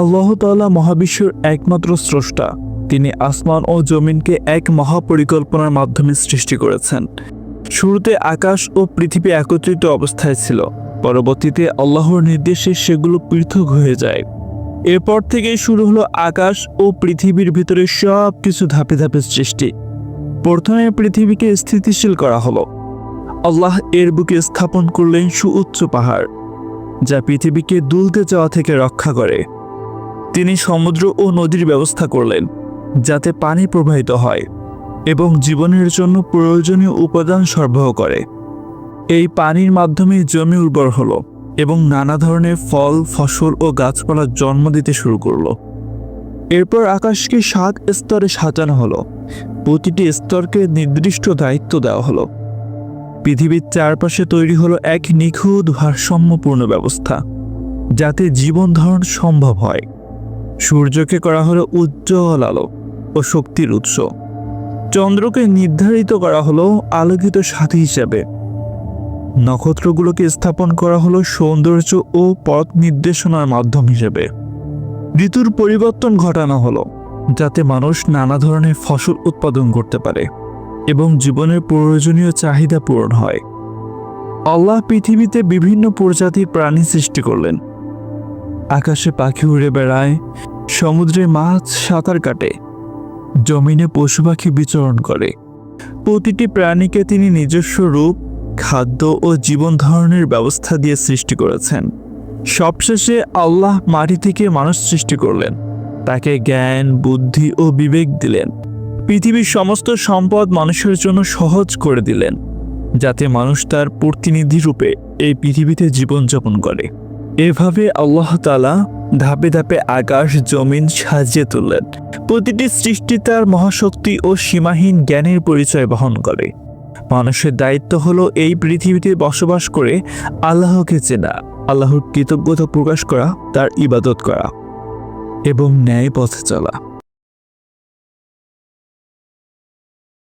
আল্লাহ তাআলা মহাবিশ্বের একমাত্র স্রষ্টা। তিনি আসমান ও জমিনকে এক মহাপরিকল্পনার মাধ্যমে সৃষ্টি করেছেন। শুরুতে আকাশ ও পৃথিবী একত্রিত অবস্থায় ছিল। পরবর্তীতে আল্লাহর নির্দেশে সেগুলো পৃথক হয়ে যায়। এরপর থেকেই শুরু হলো আকাশ ও পৃথিবীর ভিতরে সব কিছু ধাপে ধাপে সৃষ্টি। প্রথমে পৃথিবীকে স্থিতিশীল করা হলো। আল্লাহ এর বুকে স্থাপন করলেন সুউচ্চ পাহাড়, যা পৃথিবীকে দুলতে যাওয়া থেকে রক্ষা করে। তিনি সমুদ্র ও নদীর ব্যবস্থা করলেন, যাতে পানি প্রবাহিত হয় এবং জীবনের জন্য প্রয়োজনীয় উপাদান সরবরাহ করে। এই পানির মাধ্যমে জমি উর্বর হলো এবং নানা ধরনের ফল, ফসল ও গাছপালা জন্ম দিতে শুরু করল। এরপর আকাশকে সাত স্তরে সাজানো হলো। প্রতিটি স্তরকে নির্দিষ্ট দায়িত্ব দেওয়া হলো। পৃথিবীর চারপাশে তৈরি হলো এক নিখুঁত ভারসাম্যপূর্ণ ব্যবস্থা, যাতে জীবন ধারণ সম্ভব হয়। সূর্যকে করা হলো উজ্জ্বল আলো ও শক্তির উৎস। চন্দ্রকে নির্ধারিত করা হলো আলোকিত সাথী হিসেবে। নক্ষত্রগুলোকে স্থাপন করা হলো সৌন্দর্য ও পথ নির্দেশনার মাধ্যম হিসেবে। ঋতুর পরিবর্তন ঘটানো হলো, যাতে মানুষ নানা ধরনের ফসল উৎপাদন করতে পারে এবং জীবনের প্রয়োজনীয় চাহিদা পূরণ হয়। আল্লাহ পৃথিবীতে বিভিন্ন প্রজাতির প্রাণী সৃষ্টি করলেন। আকাশে পাখি উড়ে বেড়ায়, সমুদ্রে মাছ সাঁতার কাটে, জমিনে পশু পাখি বিচরণ করে। প্রতিটি প্রাণীকে তিনি নিজস্ব রূপ, খাদ্য ও জীবন ধারণের ব্যবস্থা দিয়ে সৃষ্টি করেছেন। সবশেষে আল্লাহ মাটি থেকে মানুষ সৃষ্টি করলেন। তাকে জ্ঞান, বুদ্ধি ও বিবেক দিলেন। পৃথিবীর সমস্ত সম্পদ মানুষের জন্য সহজ করে দিলেন, যাতে মানুষ তার প্রতিনিধি রূপে এই পৃথিবীতে জীবনযাপন করে। এভাবে আল্লাহ তালা ধাপে ধাপে আকাশ, জমিন সাজিয়ে তুললেন। প্রতিটি সৃষ্টি তার মহাশক্তি ও সীমাহীন জ্ঞানের পরিচয় বহন করে। মানুষের দায়িত্ব হলো এই পৃথিবীতে বসবাস করে আল্লাহকে চেনা, আল্লাহর কৃতজ্ঞতা প্রকাশ করা, তার ইবাদত করা এবং ন্যায় পথে চলা।